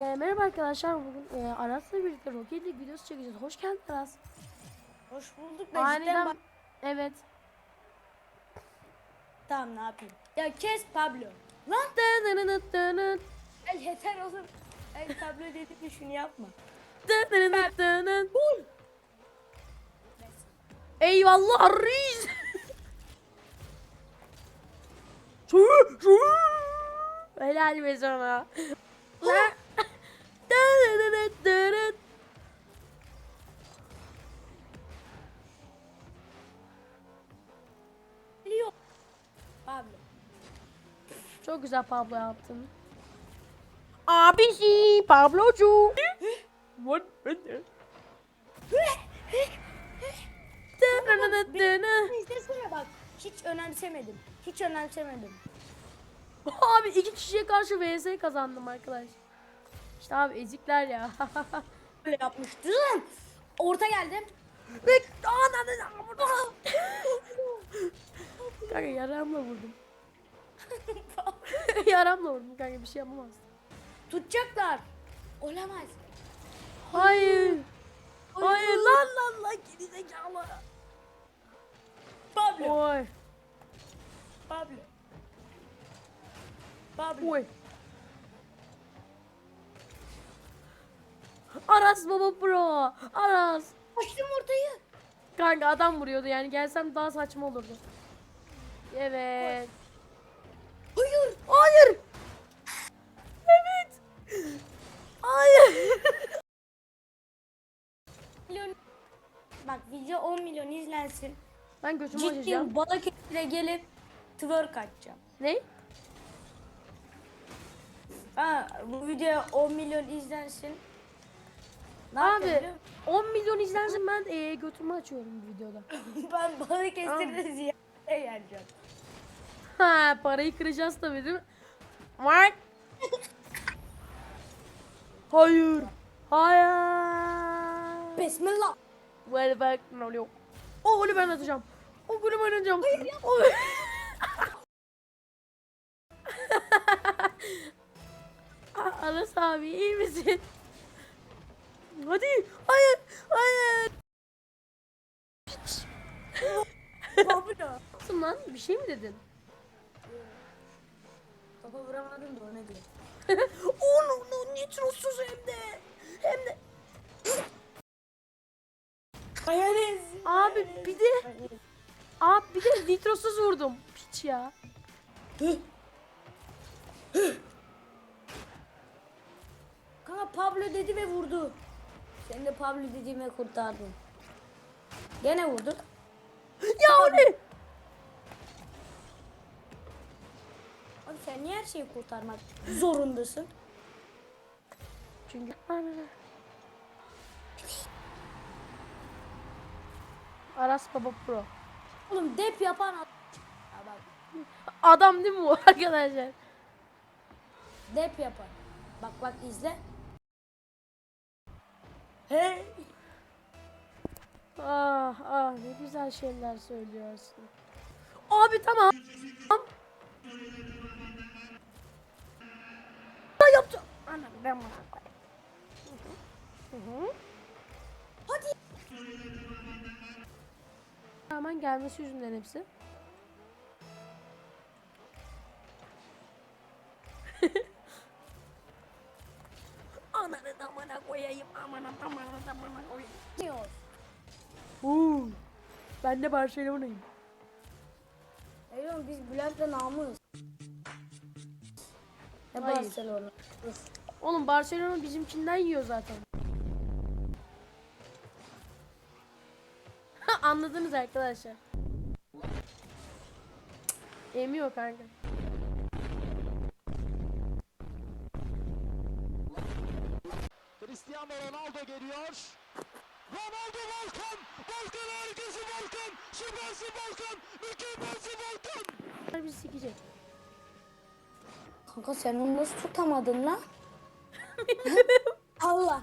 E, merhaba arkadaşlar bugün e, Aras'la birlikte Rocket League videosu çekeceğiz. Hoş geldin Aras. Hoş bulduk da Aniden evet. Tamam ne yapayım? Ya kes Pablo. Lan el yeter oğlum. El Pablo dedi ki şunu yapma. Bul. Eyvallah şu. Helal be sana. Dının. Biliyor. Pablo. Çok güzel Pablo yaptın. Abisi Pablocu. What? İzlesene bak. Hiç önemsemedim. Hiç önemsemedim. Abi iki kişiye karşı vs kazandım arkadaş. İşte abi ezikler ya. Böyle yapmıştı. Lan. Orta geldim. Ve ananı Kanka yaramla vurdum. yaramla vurdum kanka bir şey yapamaz. Tutacaklar. Olamaz. Hayır. Hayır lan lan lan geri zekalı. Pablo. Oy. Pablo. Pablo. Oy. Aras baba pro. Aras. Açtım ortayı. Kanka adam vuruyordu yani gelsem daha saçma olurdu. Evet. Hayır. Hayır. Evet. Hayır. Milyon. Bak video 10 milyon izlensin. Ben götümü açacağım. Ciddi Balıkesir'e gelip twerk atacağım. Ne? Ha bu video 10 milyon izlensin. Ne Abi yapacağım biliyor 10 milyon izlensin ben e, götümü açıyorum bu videoda. ben Balıkesir'de ziyarete geleceğim. Ha parayı kıracağız tabii değil mi? What? Hayır. Hayır. Bismillah. Well back ne oluyor? O golü ben atacağım. O golü ben atacağım. O... A- Aras abi iyi misin? Hadi. Hayır. Hayır. Pablo. Nasıl lan? Bir şey mi dedin? Kafa vuramadım da ona göre. Onu no, nitrosuz hem de. Hem de. Hayaliz. Abi bir de. Abi bir de nitrosuz vurdum. Piç ya. Kanka Pablo dedi ve vurdu. Sen de Pablo dediğime kurtardın. Gene vurdu. Ya o ne? Abi sen niye her şeyi kurtarmak zorundasın? Çünkü Aras Baba Pro. Oğlum dep yapan ad- Ya bak Adam değil mi bu arkadaşlar? dep yapan. Bak bak izle. Hey. Ah ah ne güzel şeyler söylüyorsun. Abi tamam. Ne yaptı? Anam ben bana koyayım. Hı hı. Hadi. Hemen gelmesi yüzünden hepsi. Diyor. Uuu. Ben de Barcelona'yım. Ey oğlum biz Bülent'le namız. Ne Hayır. Barcelona? Dur. Oğlum Barcelona bizimkinden yiyor zaten. Anladınız arkadaşlar. Emiyor kanka. Cristiano Ronaldo geliyor. Ronaldo Volkan! Volkan harikası Volkan! Süpersin Volkan! Mükemmelsin Volkan! Bizi sikecek. Kanka sen onu nasıl tutamadın lan? Allah.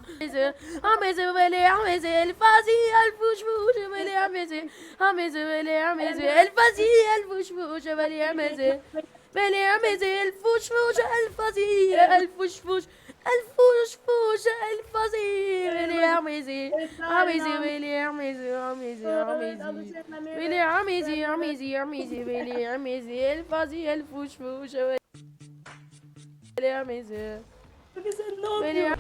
Hameze böyle hameze el fazi el fuş fuş böyle hameze. Hameze böyle hameze el fazi el fuş fuş böyle hameze. William is el fuş fuş el fazi el fuş fuş el fuş fuş el fazi William is Amizi William is Amizi Amizi William is Amizi Amizi William is el fazi el fuş fuş ne yapıyorsun? William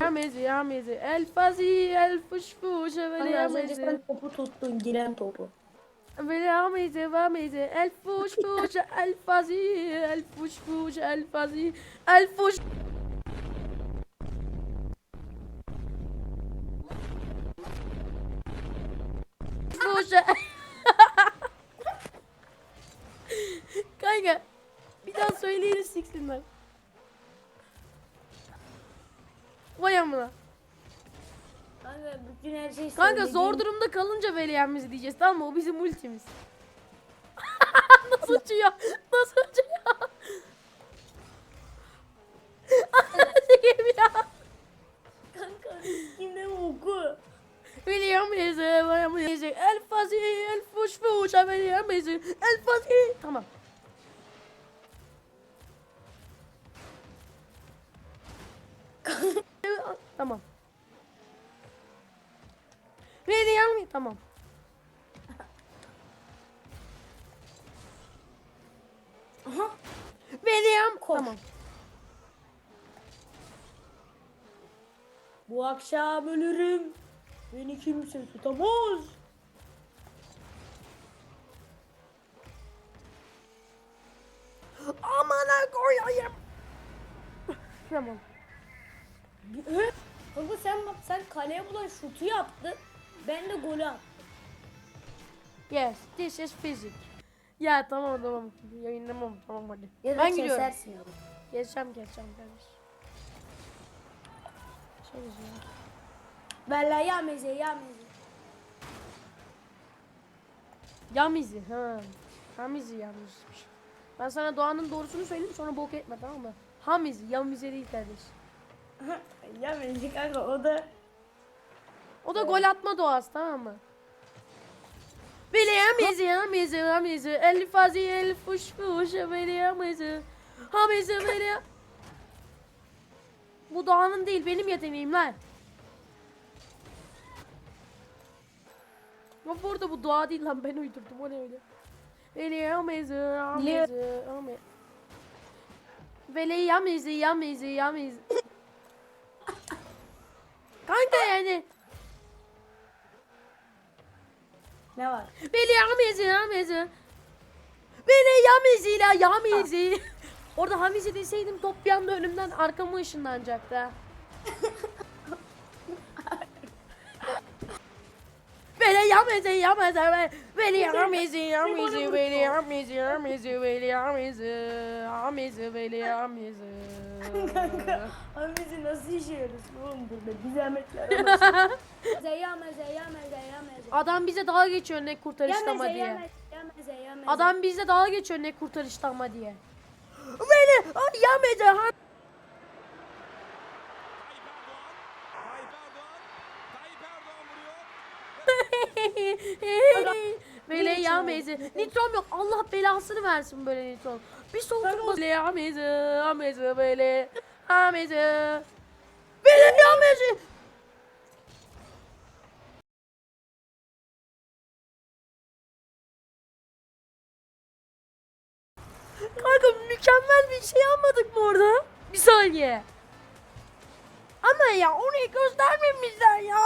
Amizi Amizi el fazi el fuş fuş önce is sen topu tuttun giren topu. Williamizi Williamizi el fuş fuş el fazi el fuş fuş el fazi el fuş. Fuş. Kanka bir daha söyleyin siksinler. Vay amına. Kanka bütün her şey Kanka zor söylediğin- durumda kalınca Veliye'mizi diyeceğiz tamam mı? O bizim ultimiz. Nasıl uçuyor? Nasıl uçuyor? Sikeyim ya. Kanka mi oku? Veliye'mizi, Veliye'mizi, el fazi, el fuş fuş, Veliye'mizi, el fazi. Tamam. tamam. Tamam. Aha. William. Koş. Tamam. Bu akşam ölürüm. Beni kimse tutamaz. Amana koyayım. Tamam. Kanka sen bak sen kaleye bulan şutu yaptın. Ben de golü attım. Yes, this is physics. Ya tamam tamam. Yayınlamam tamam hadi. Ya da ben gidiyorum. kesersin ya. Geçeceğim geçeceğim kardeş. Şey güzel. Bella ya meze ya meze. Yamizi. Ha. Hamizi yanlışmış. Ben sana Doğan'ın doğrusunu söyleyeyim sonra bok etme tamam mı? Hamizi. Yamizi değil kardeş. ya meze kanka o da. O da gol atma doğası tamam mı? Williamizi, Hamizi, Hamizi, el fazi, el fuş fuş, Williamizi, Hamizi, William. Bu Doğan'ın değil benim yeteneğim lan. Ama bu arada bu doğa değil lan ben uydurdum o ne öyle. Williamizi, Hamizi, Hamizi. Williamizi, Hamizi, Hamizi. Kanka yani. Ne var? Beni yamizi yamizi. Beni yamizi la yamizi. Orada hamizi deseydim top bir anda önümden arkama ışınlanacaktı. Beni yamizi yamizi. Beni yamizi yamizi. Beni yamizi yamizi. Beni yamizi. Yamizi beni yamizi. Kanka Hamisi nasıl işiyoruz oğlum burada? Bir zahmetler olmasın. meze ya meze ya meze ya meze. Adam bize dalga geçiyor ne kurtarışlama diye. meze ya meze ya meze. Adam bize dalga geçiyor ne kurtarışlama diye. Beni yamizi ha. Erdoğan. Tayyip Erdoğan vuruyor. Böyle ya mezi. Nitrom yok. Allah belasını versin böyle nitrom. Bir soğuk böyle ya mezi. Ya mezi böyle. Ya mezi. Böyle ya mezi. Kanka mükemmel bir şey yapmadık mı orada? Bir saniye. Ama ya orayı göstermemişler ya.